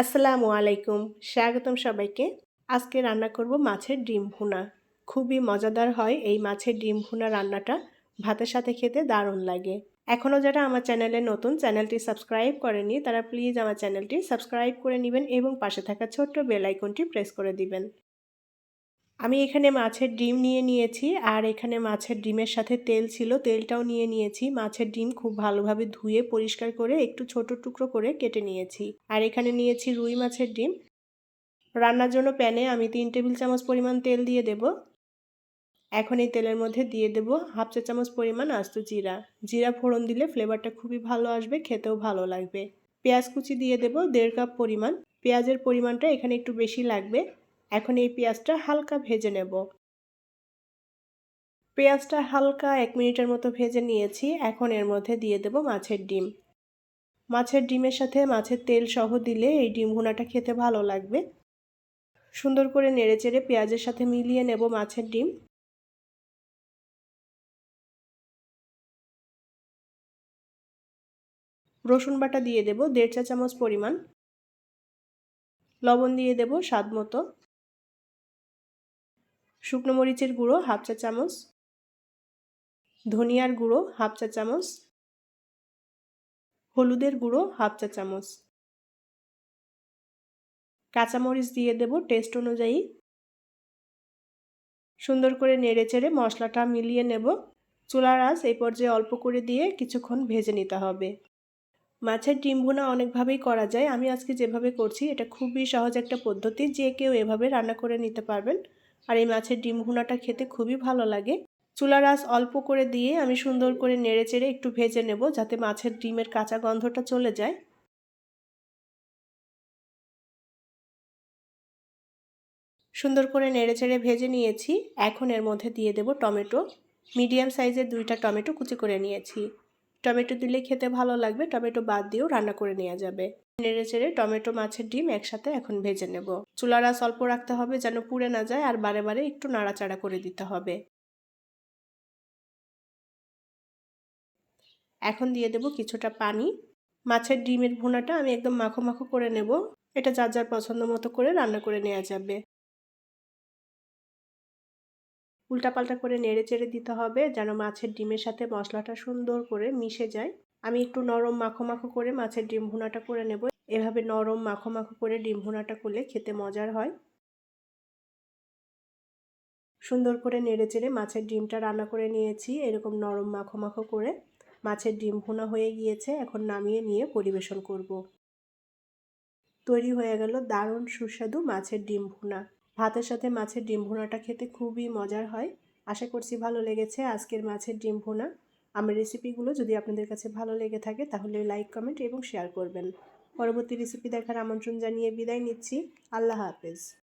আসসালামু আলাইকুম, স্বাগতম সবাইকে। আজকে রান্না করব মাছের ডিম ভুনা। খুবই মজাদার হয় এই মাছের ডিম ভুনা রান্নাটা। ভাতের সাথে খেতে দারুণ লাগে। এখনও যারা আমার চ্যানেলে নতুন, চ্যানেলটি সাবস্ক্রাইব করেনি তারা প্লিজ আমার চ্যানেলটি সাবস্ক্রাইব করে নেবেন এবং পাশে থাকা ছোট্ট বেল আইকনটি প্রেস করে দিবেন। আমি এখানে মাছের ডিম নিয়ে নিয়েছি আর এখানে মাছের ডিমের সাথে তেল ছিল, তেলটাও নিয়ে নিয়েছি। মাছের ডিম খুব ভালোভাবে ধুয়ে পরিষ্কার করে একটু ছোট টুকরো করে কেটে নিয়েছি। আর এখানে নিয়েছি রুই মাছের ডিম। রান্নার জন্য প্যানে আমি তিন টেবিল চামচ পরিমাণ তেল দিয়ে দেব। এখন এই তেলের মধ্যে দিয়ে দেব হাফ চা চামচ পরিমাণ আস্ত জিরা। জিরা ফোড়ন দিলে ফ্লেভারটা খুবই ভালো আসবে, খেতেও ভালো লাগবে। পেঁয়াজ কুচি দিয়ে দেব দেড় কাপ পরিমাণ। পেঁয়াজের পরিমাণটা এখানে একটু বেশি লাগবে। এখন এই পেঁয়াজটা হালকা ভেজে নেব। পেঁয়াজটা হালকা এক মিনিটের মতো ভেজে নিয়েছি। এখন এর মধ্যে দিয়ে দেব মাছের ডিম। মাছের ডিমের সাথে মাছের তেল সহ দিলে এই ডিম ভুনাটা খেতে ভালো লাগবে। সুন্দর করে নেড়ে চেড়ে পেঁয়াজের সাথে মিলিয়ে নেব মাছের ডিম। রসুন বাটা দিয়ে দেব, দেড় চা চামচ পরিমাণ। লবণ দিয়ে দেব স্বাদ মতো। শুকনো মরিচের গুঁড়ো হাফ চা চামচ, ধনিয়ার গুঁড়ো হাফ চা চামচ, হলুদের গুঁড়ো হাফ চা চামচ। কাঁচামরিচ দিয়ে দেব টেস্ট অনুযায়ী। সুন্দর করে নেড়ে চেড়ে মশলাটা মিলিয়ে নেব। চুলার আঁচ এই পর্যায়ে অল্প করে দিয়ে কিছুক্ষণ ভেজে নিতে হবে। মাছের ডিম ভুনা অনেকভাবেই করা যায়। আমি আজকে যেভাবে করছি, এটা খুবই সহজ একটা পদ্ধতি। যে কেউ এভাবে রান্না করে নিতে পারবেন। আর এই মাছের ডিম ভুনাটা খেতে খুবই ভালো লাগে। চুলা আঁচ অল্প করে দিয়ে আমি সুন্দর করে নেড়ে চেড়ে একটু ভেজে নেব যাতে মাছের ডিমের কাঁচা গন্ধটা চলে যায়। সুন্দর করে নেড়ে চেড়ে ভেজে নিয়েছি। এখন এর মধ্যে দিয়ে দেব টমেটো। মিডিয়াম সাইজের দুইটা টমেটো কুচি করে নিয়েছি। টমেটো দিলে খেতে ভালো লাগবে, টমেটো বাদ দিয়েও রান্না করে নেওয়া যাবে। নেড়ে চেড়ে টমেটো, মাছের ডিম একসাথে এখন ভেজে নেব। চুলার আঁচ অল্প রাখতে হবে যেন পুড়ে না যায়, আর বারে বারে একটু নাড়াচাড়া করে দিতে হবে। এখন দিয়ে দেব কিছুটা পানি। মাছের ডিমের ভুনাটা আমি একদম মাখো মাখো করে নেব। এটা যার যার পছন্দ মতো করে রান্না করে নেওয়া যাবে। উল্টাপাল্টা করে নেড়ে চেড়ে দিতে হবে, যেন মাছের ডিমের সাথে মশলাটা সুন্দর করে মিশে যায়। আমি একটু নরম মাখো মাখো করে মাছের ডিম ভুনাটা করে নেব। এভাবে নরম মাখো মাখো করে ডিম ভুনাটা করলে খেতে মজার হয়। সুন্দর করে নেড়ে চেড়ে মাছের ডিমটা রান্না করে নিয়েছি, এরকম নরম মাখো মাখো করে। মাছের ডিম ভুনা হয়ে গিয়েছে, এখন নামিয়ে নিয়ে পরিবেশন করব। তৈরি হয়ে গেল দারুণ সুস্বাদু মাছের ডিম ভুনা। ভাতের সাথে মাছের ডিম ভোনাটা খেতে খুবই মজার হয়। আশা করছি ভালো লেগেছে আজকের মাছের ডিম ভোনা। আমার রেসিপিগুলো যদি আপনাদের কাছে ভালো লেগে থাকে তাহলে লাইক, কমেন্ট এবং শেয়ার করবেন। পরবর্তী রেসিপি দেখার আমন্ত্রণ জানিয়ে বিদায় নিচ্ছি। আল্লাহ হাফেজ।